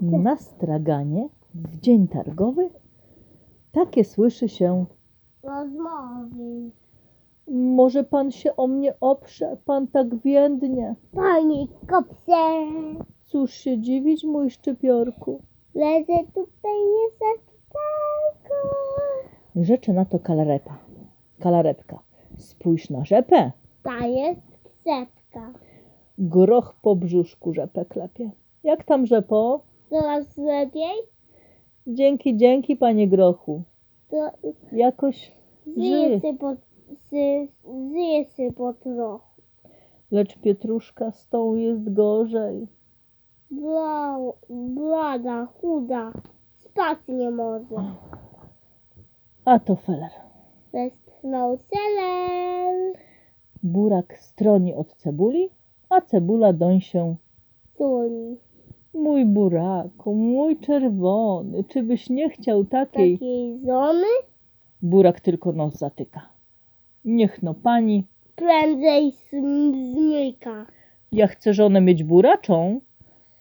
Na straganie w dzień targowy takie słyszy się Rozmowy. Może pan się o mnie oprze, pan tak więdnie. Pani kopsie. Cóż się dziwić, mój szczypiorku. Leżę tutaj nie za tego. Rzecze na to kalarepa. Kalarepka. Spójrz na rzepę. Ta jest setka. Groch po brzuszku rzepę klepie. Jak tam rzepo? Coraz lepiej? Dzięki, dzięki, panie grochu. To Jakoś żyje się po, zy, po trochu. Lecz pietruszka z tą jest gorzej. Bla, blada, chuda. Spać nie może. A to feler. Westchnął seler. Burak stroni od cebuli, a cebula doń się. Mój buraku, mój czerwony, czy byś nie chciał takiej? Takiej żony? Burak tylko nos zatyka. Niech no pani, Prędzej zmyka. ja chcę żonę mieć buraczą,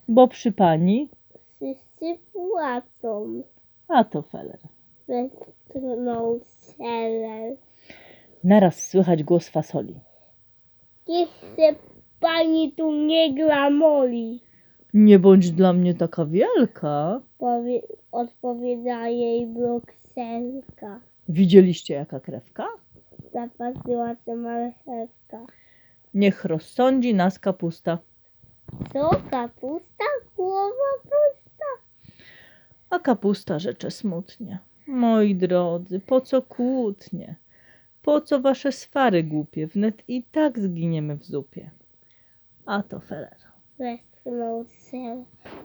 bo przy pani, Wszyscy płacą. a to feler. Westchnął seler. Naraz słychać głos fasoli. Niech się pani tu nie glamoli. Nie bądź dla mnie taka wielka. Powie, odpowiada jej brukselka. Widzieliście jaka krewka? Zapatrzyła się marchewka. Niech rozsądzi nas kapusta. Co kapusta? Głowa pusta. A kapusta rzecze smutnie. Moi drodzy, po co kłótnie? Po co wasze swary głupie? Wnet i tak zginiemy w zupie. A to feler. 是吗？我猜。